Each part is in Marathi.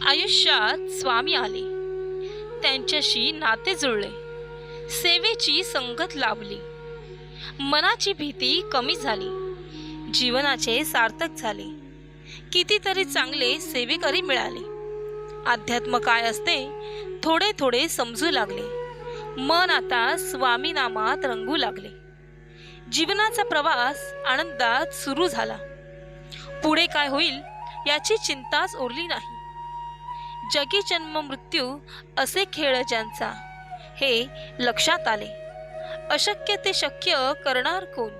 आयुष्यात स्वामी आले. त्यांच्याशी नाते जुळले. सेवेची संगत लाभली. मनाची भीती कमी झाली. जीवनाचे सार्थक झाले. कितीतरी चांगले सेवेकरी मिळाले. अध्यात्म काय असते थोडे थोडे समजू लागले. मन आता स्वामी नामात रंगू लागले. जीवनाचा प्रवास आनंदात सुरू झाला. पुढे काय होईल याची चिंताच उरली नाही. जगी जन्म मृत्यू असे खेळ ज्यांचा. हे लक्षात आले. अशक्य ते शक्य करणार कोण?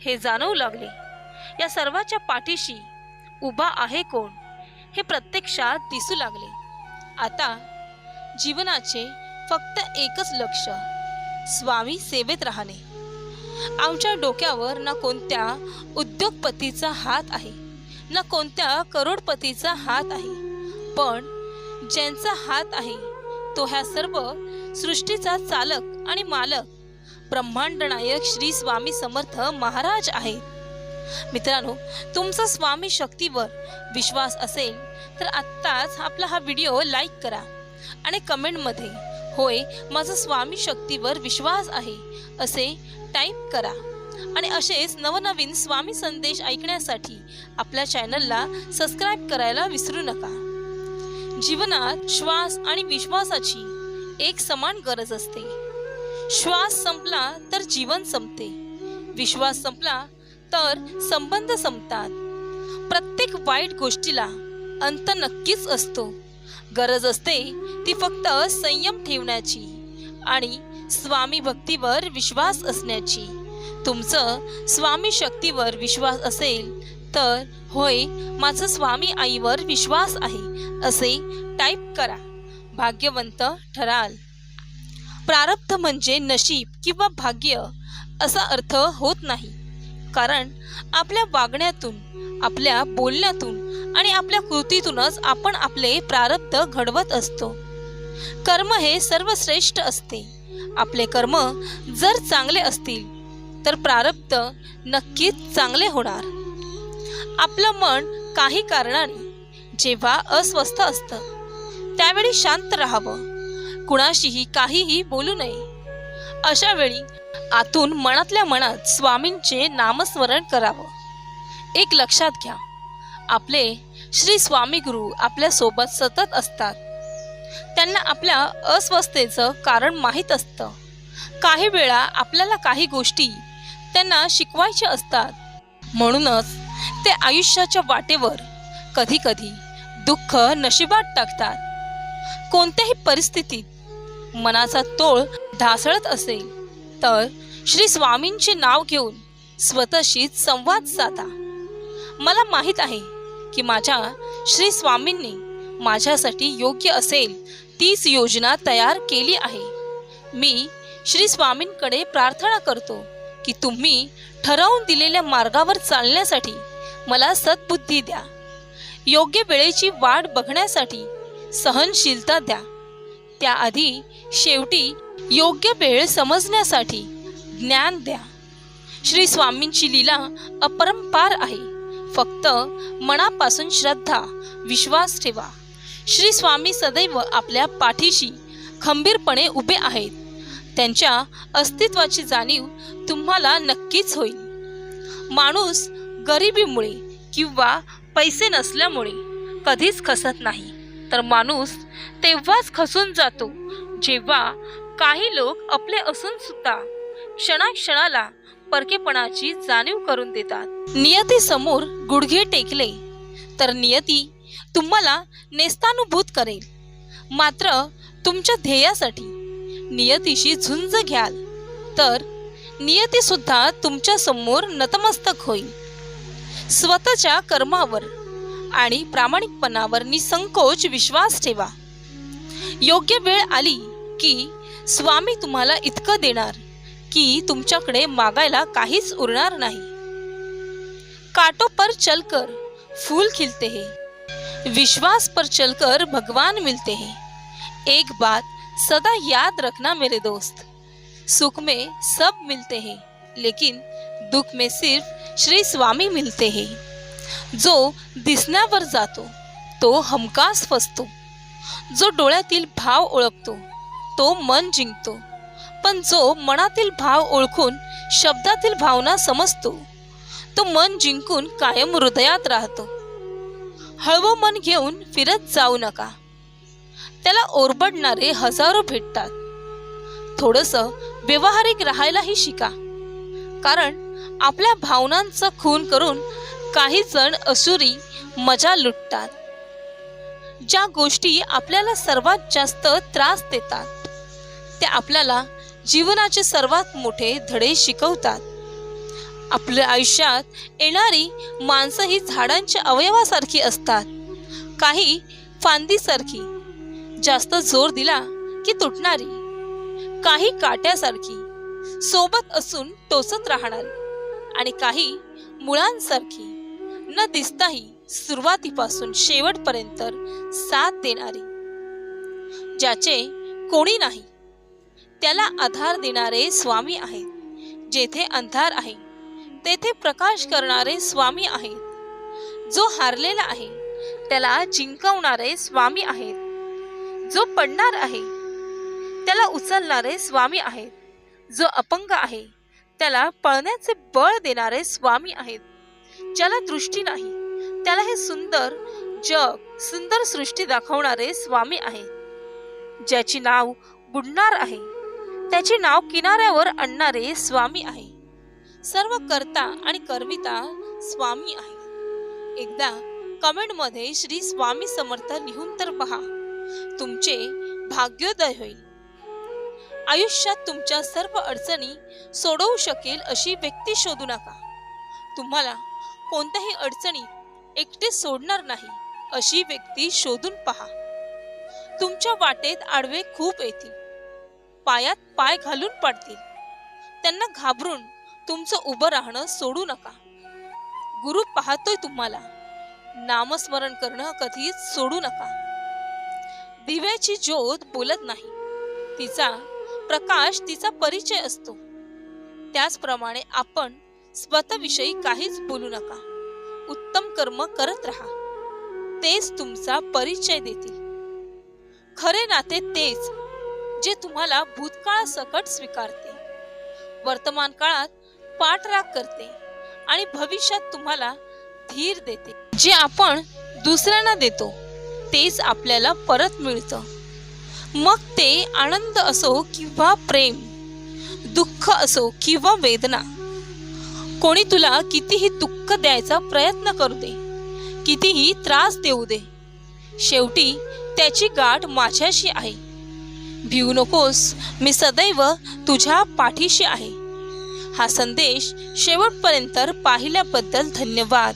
हे जाणवू लागले. या सर्वाच्या पाठीशी उभा आहे कोण? हे प्रत्यक्षात दिसू लागले. आता जीवनाचे फक्त एकच लक्ष स्वामी सेवेत राहणे. आमच्या डोक्यावर ना कोणत्या उद्योगपतीचा हात आहे ना कोणत्या करोडपतीचा हात आहे. पण ज्यांचा हात आहे तो ह्या सर्व सृष्टीचा चालक आणि मालक ब्रह्मांड नायक श्री स्वामी समर्थ महाराज आहेत. मित्रांनो तुमचा स्वामी शक्तीवर विश्वास असेल तर आत्ताच आपला हा व्हिडिओ लाईक करा आणि कमेंटमध्ये होय माझा स्वामी शक्तीवर विश्वास आहे असे टाईप करा. आणि असेच नवनवीन स्वामी संदेश ऐकण्यासाठी आपल्या चॅनलला सबस्क्राईब करायला विसरू नका. जीवनात श्वास आणि विश्वासाची एक समान गरज असते. श्वास संपला तर जीवन संपते. विश्वास संपला तर संबंध संपतात. प्रत्येक वाईट गोष्टीला अंत नक्कीच असतो. गरज असते ती फक्त संयम ठेवण्याची आणि स्वामी भक्तीवर विश्वास असण्याची. तुमचं स्वामी शक्तीवर विश्वास असेल तर होय माझं स्वामी आईवर विश्वास आहे असे टाईप करा. भाग्यवंत ठराल. प्रारब्ध म्हणजे नशीब किंवा भाग्य असा अर्थ होत नाही. कारण आपल्या वागण्यातून आपल्या बोलण्यातून आणि आपल्या कृतीतूनच आपण आपले प्रारब्ध घडवत असतो. कर्म हे सर्वश्रेष्ठ असते. आपले कर्म जर चांगले असतील तर प्रारब्ध नक्कीच चांगले होणार. आपलं मन काही कारणाने जेव्हा अस्वस्थ असतं त्यावेळी शांत राहावं. कुणाशीही काहीही बोलू नये. अशा वेळी आतून मनातल्या मनात स्वामींचे नामस्मरण करावं. एक लक्षात घ्या आपले श्री स्वामी गुरु आपल्यासोबत सतत असतात. त्यांना आपल्या अस्वस्थतेचं कारण माहीत असतं. काही वेळा आपल्याला काही गोष्टी त्यांना शिकवायच्या असतात. म्हणूनच ते आयुष्याच्या वाटेवर कधी कधी दुःख नशिबात टाकतात. कोणत्याही परिस्थितीत मनाचा तोळ ढासळत असेल तर श्री स्वामींचे नाव घेऊन स्वतःशी संवाद साधा. मला माहीत आहे की माझ्या श्री स्वामींनी माझ्यासाठी योग्य असेल तीच योजना तयार केली आहे. मी श्री स्वामींकडे प्रार्थना करतो की तुम्ही ठरवून दिलेल्या मार्गावर चालण्यासाठी मला सद्बुद्धी द्या. योग्य वेळेची वाट बघण्यासाठी सहनशीलता द्या. त्याआधी शेवटी योग्य वेळ समजण्यासाठी ज्ञान द्या. श्री स्वामींची लीला अपरंपार आहे. फक्त मनापासून श्रद्धा विश्वास ठेवा. श्री स्वामी सदैव आपल्या पाठीशी खंबीरपणे उभे आहेत. त्यांच्या अस्तित्वाची जाणीव तुम्हाला नक्कीच होईल. माणूस गरिबीमुळे किंवा पैसे नसल्यामुळे कधीच खसत नाही. तर माणूस तेव्हाच खसून जातो जेव्हा काही लोक आपले असून सुद्धा क्षणाक्षणाला परकेपणाची जाणीव करून देतात. नियतीसमोर गुडघे टेकले तर नियती तुम्हाला नेस्तानुभूत करेल. मात्र तुमच्या ध्येयासाठी नियतीशी झुंज घ्याल तर नियतीसुद्धा तुमच्यासमोर नतमस्तक होईल. स्वतःच्या कर्मावर आणि प्रामाणिकपणावर निसंकोच विश्वास ठेवा. योग्य वेळ आली की स्वामी तुम्हाला इतकं देणार की तुमच्याकडे मागायला काहीच उरणार नाही. काटो पर चलकर फूल खिलते हे. विश्वास पर चलकर भगवान मिलते हैं. एक बात सदा याद रखना मेरे दोस्त. सुख में सब मिलते हैं लेकिन दुख में सिर्फ श्री स्वामी मिलते हैं। जो दिसण्यावर जातो तो हमखास फसतो। जो डोळ्यातील भाव ओळखतो तो मन जिंकतो। पण जो मनातील भाव ओळखून शब्दातील भावना समजतो तो मन जिंकून कायम हृदयात राहतो। हळवं मन घेऊन फिरत जाऊ नका। त्याला ओरबडणारे हजारो भेटतात। थोडंसं व्यवहारिक राहायलाही शिका। कारण आपल्या भावनांचा खून करून काही जण असुरी मजा लुटतात. ज्या गोष्टी आपल्याला सर्वात जास्त त्रास देतात त्या आपल्याला जीवनाचे सर्वात मोठे धडे शिकवतात. आपल्या आयुष्यात येणारी माणसं ही झाडांच्या अवयवासारखी असतात काही फांदीसारखी जास्त जोर दिला की तुटणारी काही काट्यासारखी सोबत असून टोचत राहणारी. आणि काही मुळांसारखी. न दिसताही सुरुवातीपासून शेवटपर्यंत साथ देणारी. ज्याचे कोणी नाही त्याला आधार देणारे स्वामी आहेत. जेथे अंधार आहे तेथे प्रकाश करणारे स्वामी आहेत. जो हारलेला आहे त्याला जिंकवणारे स्वामी आहेत. जो पडणार आहे त्याला उचलणारे स्वामी आहेत. जो अपंग आहे त्याला पळण्याचे बळ देणारे स्वामी आहेत. ज्याला दृष्टी नाही त्याला हे सुंदर जग सुंदर सृष्टी दाखवणारे स्वामी आहेत. ज्याची नाव बुडणार आहे त्याचे नाव किनाऱ्यावर आणणारे स्वामी आहे. सर्व करता आणि कर्मिता स्वामी आहे एकदा कमेंटमध्ये श्री स्वामी समर्थ लिहून तर पहा तुमचे भाग्योदय होईल. आयुष्यात तुमच्या सर्व अडचणी सोडवू शकेल अशी व्यक्ती शोधू नका. तुम्हाला कोणत्याही अडचणी एकटे सोडणार नाही अशी व्यक्ती शोधून पहा. तुमच्या वाटेत आडवे खूप येतील. पायात पाय घालून पडतील. त्यांना घाबरून तुमचं उभं राहणं सोडू नका. गुरु पाहतोय तुम्हाला. नामस्मरण करणं कधीच सोडू नका. दिव्याची ज्योत बोलत नाही. तिचा प्रकाश तिचा परिचय असतो. त्याचप्रमाणे आपण स्वतःविषयी काहीच बोलू नका. उत्तम कर्म करत राहा. तेच तुमचा परिचय देतील. खरे नाते तेच जे तुम्हाला भूतकाळासकट स्वीकारते वर्तमान काळात पाठराग करते आणि भविष्यात तुम्हाला धीर देते. जे आपण दुसऱ्यांना देतो तेच आपल्याला परत मिळतं. मग ते आनंद असो किंवा प्रेम दुःख असो किंवा वेदना कोणी तुला कितीही दुःख द्यायचा प्रयत्न करू दे कितीही त्रास देऊ दे शेवटी त्याची गाठ माझ्याशी आहे. भिवू नकोस मी सदैव तुझ्या पाठीशी आहे. हा संदेश शेवटपर्यंत पाहिल्याबद्दल धन्यवाद.